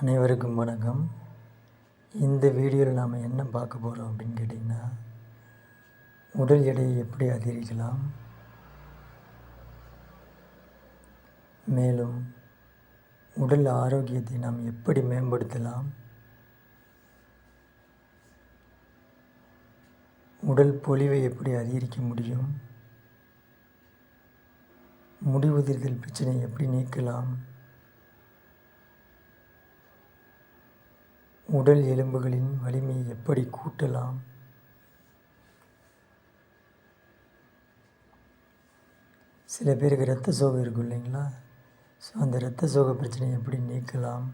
அனைவருக்கும் வணக்கம். இந்த வீடியோவில் நாம் என்ன பார்க்க போகிறோம் அப்படின்னு கேட்டிங்கன்னா உடல் எடையை எப்படி அதிகரிக்கலாம்? மேலும் உடல் ஆரோக்கியத்தை நாம் எப்படி மேம்படுத்தலாம்? உடல் பொலிவை எப்படி அதிகரிக்க முடியும்? முடி உதிர்தல் எப்படி நீக்கலாம்? உடல் எலும்புகளின் வலிமையை எப்படி கூட்டலாம்? சில பேருக்கு இரத்த சோகை இருக்கும் இல்லைங்களா? ஸோ அந்த இரத்த சோகை பிரச்சனையை எப்படி நீக்கலாம்?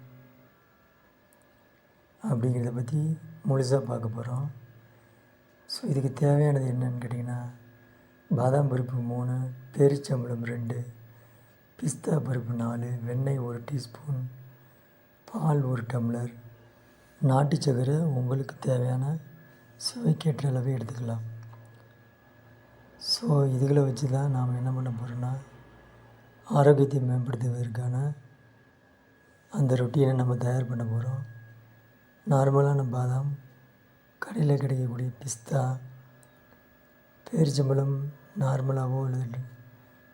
அப்படிங்கிறத பற்றி முழுசாக பார்க்க போகிறோம் ஸோ இதுக்கு தேவையானது என்னன்னு கேட்டிங்கன்னா பாதாம் பருப்பு மூணு பேரிச்சம்பளம் ரெண்டு பிஸ்தா பருப்பு நாலு வெண்ணெய் ஒரு டீஸ்பூன் பால் ஒரு டம்ளர் நாட்டு சக்கரை உங்களுக்கு தேவையான சுவைக்கேற்ற அளவு எடுத்துக்கலாம். ஸோ இதுகளை வச்சு தான் நாம் என்ன பண்ண போகிறோன்னா ஆரோக்கியத்தை மேம்படுத்துவதற்கான அந்த ரொட்டீனை நம்ம தயார் பண்ண போகிறோம் நார்மலான பாதாம் கடையில் கிடைக்கக்கூடிய பிஸ்தா பேரிச்சம்பழம் நார்மலாகவோ அல்லது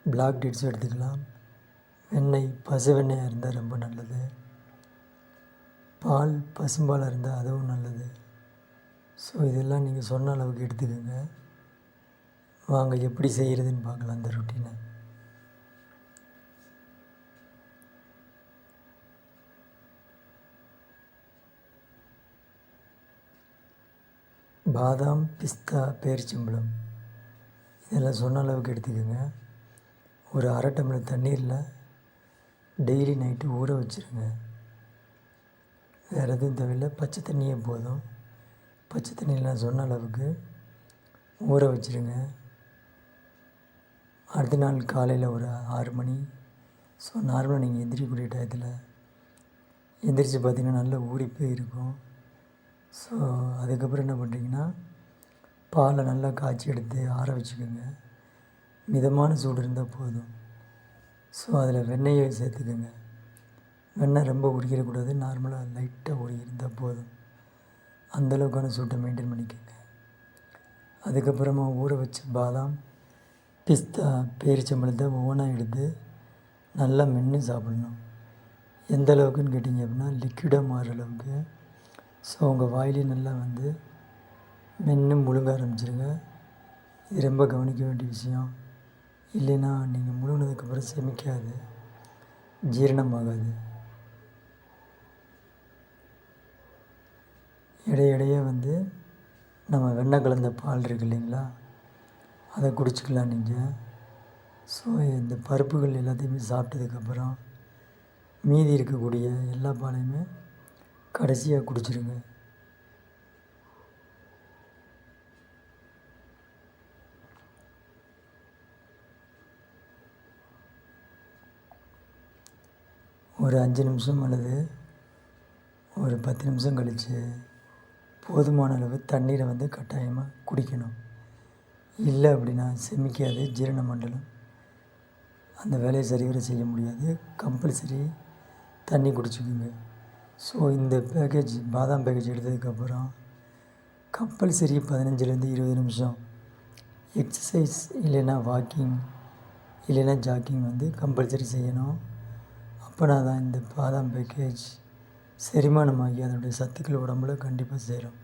பிளாக் டேட்ஸோ எடுத்துக்கலாம். வெண்ணெய் பசு வெண்ணெயாக இருந்தால் ரொம்ப நல்லது. பால் பசும்பால் இருந்தால் அதுவும் நல்லது. ஸோ இதெல்லாம் நீங்கள் சொன்ன அளவுக்கு எடுத்துக்கோங்க. வாங்க எப்படி செய்கிறதுன்னு பார்க்கலாம் அந்த ரொட்டீனை பாதாம் பிஸ்தா பேரிச்சம்பழம். இதெல்லாம் சொன்ன அளவுக்கு எடுத்துக்கோங்க. ஒரு அரை டம்ளர் தண்ணீரில் டெய்லி நைட்டு ஊற வச்சுருங்க. வேறு எதுவும் தேவையில்லை. பச்சை தண்ணியே போதும். பச்சை தண்ணியில் நான் சொன்ன அளவுக்கு ஊற வச்சுருங்க. அடுத்த நாள் காலையில் ஒரு ஆறு மணி. ஸோ நார்மலாக நீங்கள் எந்திரிக்கக்கூடிய டயத்தில் எந்திரிச்சு பார்த்திங்கன்னா நல்ல ஊறி போய் இருக்கும். ஸோ அதுக்கப்புறம் என்ன பண்ணுறீங்கன்னா பாலை நல்லா காய்ச்சி எடுத்து ஆற வச்சுக்கோங்க. மிதமான சூடு இருந்தால் போதும். ஸோ அதில் வெண்ணெயை சேர்த்துக்கோங்க. வெண்ணெய் ரொம்ப உரிக்கிடக்கூடாது நார்மலாக லைட்டாக உருகி போதும். அந்தளவுக்கான சூட்டை மெயின்டைன் பண்ணிக்கோங்க. அதுக்கப்புறமா ஊற வச்ச பாதாம் பிஸ்தா பேரிச்சம்பழத்தை ஒவ்வொன்றா எடுத்து நல்லா மென்று சாப்பிடணும். எந்த அளவுக்குன்னு கேட்டிங்க அப்படின்னா லிக்விடாக மாறுற அளவுக்கு. ஸோ உங்கள் வாயிலே நல்லா வந்து மென்று முழுங்க ஆரம்பிச்சிருங்க. இது ரொம்ப கவனிக்க வேண்டிய விஷயம். இல்லைன்னா நீங்கள் முழுங்கினதுக்கப்புறம் செமிக்காது. ஜீரணமாகாது. இடையிடையே வந்து நம்ம வெண்ணெய் கலந்த பால் இருக்கு இல்லைங்களா? அதை குடிச்சிக்கலாம் நீங்கள் ஸோ இந்த பருப்புகள் எல்லாத்தையுமே சாப்பிட்டதுக்கப்புறம் மீதி இருக்கக்கூடிய எல்லா பாலையுமே கடைசியாக குடிச்சிருங்க. ஒரு அஞ்சு நிமிஷம் அல்லது ஒரு பத்து நிமிஷம் கழித்து போதுமான அளவு தண்ணீரை வந்து கட்டாயமாக குடிக்கணும். இல்லை அப்படின்னா செமிக்காது ஜீரண மண்டலம். அந்த வேலையை சரிவர செய்ய முடியாது. கம்பல்சரி தண்ணி குடிச்சுக்கோங்க. ஸோ இந்த பேக்கேஜ் பாதாம் பேக்கேஜ் எடுத்ததுக்கப்புறம் கம்பல்சரி பதினஞ்சுலேருந்து இருபது நிமிஷம் எக்ஸசைஸ் இல்லைன்னா வாக்கிங் இல்லைன்னா ஜாக்கிங் வந்து கம்பல்சரி செய்யணும். அப்போனா தான் இந்த பாதாம் பேக்கேஜ் செரிமானமாகி அதனுடைய சத்துக்கள் உடம்புல கண்டிப்பாக சேரும்.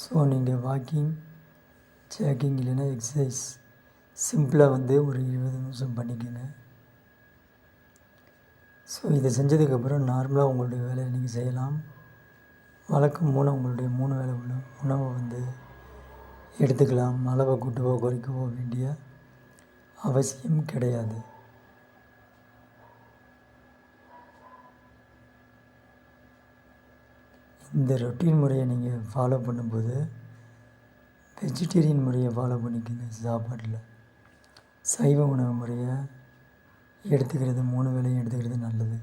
ஸோ நீங்கள் வாக்கிங் ஜாக்கிங் இல்லைன்னா எக்ஸசைஸ் சிம்பிளாக வந்து ஒரு இருபது நிமிஷம் பண்ணிக்கோங்க. ஸோ இதை செஞ்சதுக்கப்புறம் நார்மலாக உங்களுடைய வேலையை நீங்கள் செய்யலாம். வழக்கம் மூலம் உங்களுடைய மூணு வேலை உள்ள உணவை வந்து எடுத்துக்கலாம். அளவை கூட்டுவோ குறைக்கவோ வேண்டிய அவசியம் கிடையாது. இந்த ரொட்டீன் முறையை நீங்கள் ஃபாலோ பண்ணும்போது வெஜிடேரியன் முறையை ஃபாலோ பண்ணிக்கோங்க சாப்பாட்டில். சைவ உணவு முறையை எடுத்துக்கிறது மூணு வேலையும் எடுத்துக்கிறது நல்லது.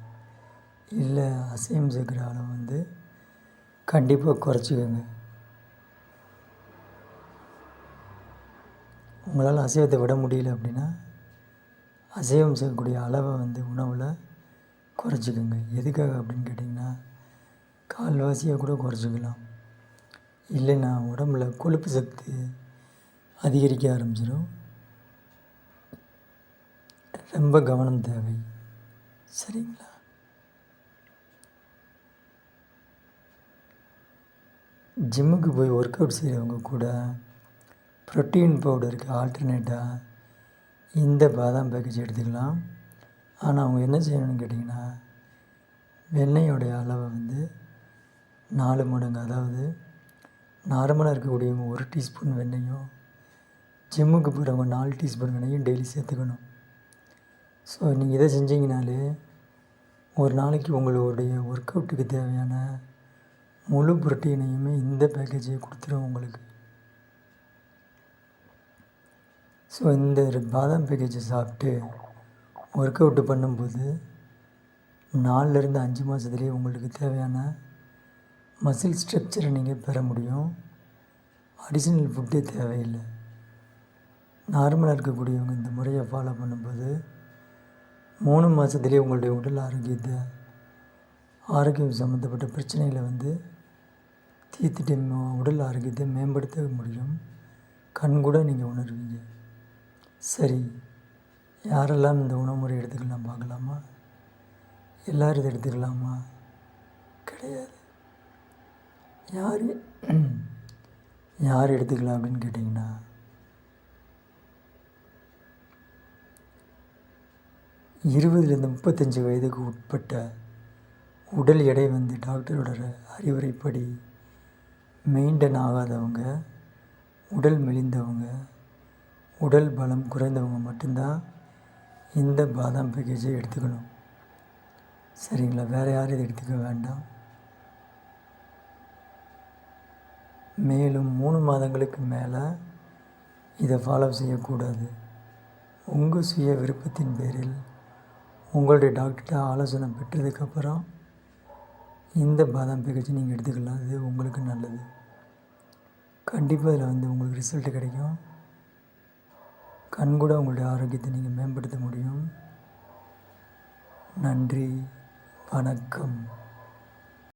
இல்லை அசைவம் சேர்க்குற அளவு வந்து கண்டிப்பாக குறைச்சிக்கோங்க. உங்களால் அசைவத்தை விட முடியல அப்படின்னா அசைவம் சேர்க்கக்கூடிய அளவை வந்து உணவில் குறைச்சிக்கோங்க. எதுக்காக அப்படின்னு கேட்டிங்கன்னா கால்வாசியாக கூட குறைச்சிக்கலாம். இல்லைன்னா உடம்புல கொழுப்பு சக்தி அதிகரிக்க ஆரம்பிச்சிடும் ரொம்ப கவனம் தேவை. சரிங்களா? ஜிம்முக்கு போய் ஒர்க் அவுட் செய்கிறவங்க கூட ப்ரோட்டீன் பவுடருக்கு ஆல்டர்னேட்டாக இந்த பாதாம் பேக்கேஜ் எடுத்துக்கலாம். ஆனால் அவங்க என்ன செய்யணும்னு கேட்டிங்கன்னா வெண்ணெயோடைய அளவை வந்து நாலு மடங்கு. அதாவது நார்மலாக இருக்கக்கூடியவங்க ஒரு டீஸ்பூன் வெண்ணையும் ஜிம்முக்கு போகிறவங்க நாலு டீஸ்பூன் வெண்ணையும் டெய்லி சேர்த்துக்கணும். ஸோ நீங்கள் இதை செஞ்சீங்கனாலே ஒரு நாளைக்கு உங்களுடைய ஒர்க் அவுட்டுக்கு தேவையான முழு புரோட்டீனையுமே இந்த பேக்கேஜை கொடுத்துரும் உங்களுக்கு. ஸோ இந்த பாதாம் பேக்கேஜை சாப்பிட்டு ஒர்க் அவுட்டு பண்ணும்போது நாலுலேருந்து அஞ்சு மாதத்துலேயே உங்களுக்கு தேவையான மசில் ஸ்ட்ரக்சரை நீங்கள் பெற முடியும். அடிஷ்னல் ஃபுட்டே தேவையில்லை. நார்மலாக இருக்கக்கூடியவங்க இந்த முறையை ஃபாலோ பண்ணும்போது மூணு மாதத்துலேயே உங்களுடைய உடல் ஆரோக்கியத்தை ஆரோக்கியம் சம்மந்தப்பட்ட பிரச்சனைகளை வந்து தீர்த்துட்டு உடல் ஆரோக்கியத்தை மேம்படுத்த முடியும். கண் கூட நீங்கள் உணர்வீங்க. சரி யாரெல்லாம் இந்த உணவு முறை எடுத்துக்கலாம் பார்க்கலாமா? எல்லோரும் இதை எடுத்துக்கலாமா? கிடையாது. யார்? யார் எடுத்துக்கலாம் அப்படின்னு கேட்டிங்கன்னா இருபதுலேருந்து முப்பத்தஞ்சு வயதுக்கு உட்பட்ட உடல் எடை வந்து டாக்டரோட அறிவுரைப்படி மெயின்டைன் ஆகாதவங்க உடல் மெலிந்தவங்க உடல் பலம் குறைந்தவங்க மட்டும்தான் இந்த பாதாம் பேக்கேஜை எடுத்துக்கணும். சரிங்களா? வேறு யாரும் இதை எடுத்துக்க வேண்டாம். மேலும் மூணு மாதங்களுக்கு மேலே இதை ஃபாலோ செய்யக்கூடாது. உங்கள் சுய விருப்பத்தின் பேரில் உங்களுடைய டாக்டர்கிட்ட ஆலோசனை பெற்றதுக்கப்புறம் இந்த பாதாம் பேக்கேஜ் நீங்கள் எடுத்துக்கலாம். அது உங்களுக்கு நல்லது. கண்டிப்பாக இதில் வந்து உங்களுக்கு ரிசல்ட் கிடைக்கும். கண் கூட உங்களுடைய ஆரோக்கியத்தை நீங்கள் மேம்படுத்த முடியும். நன்றி. வணக்கம்.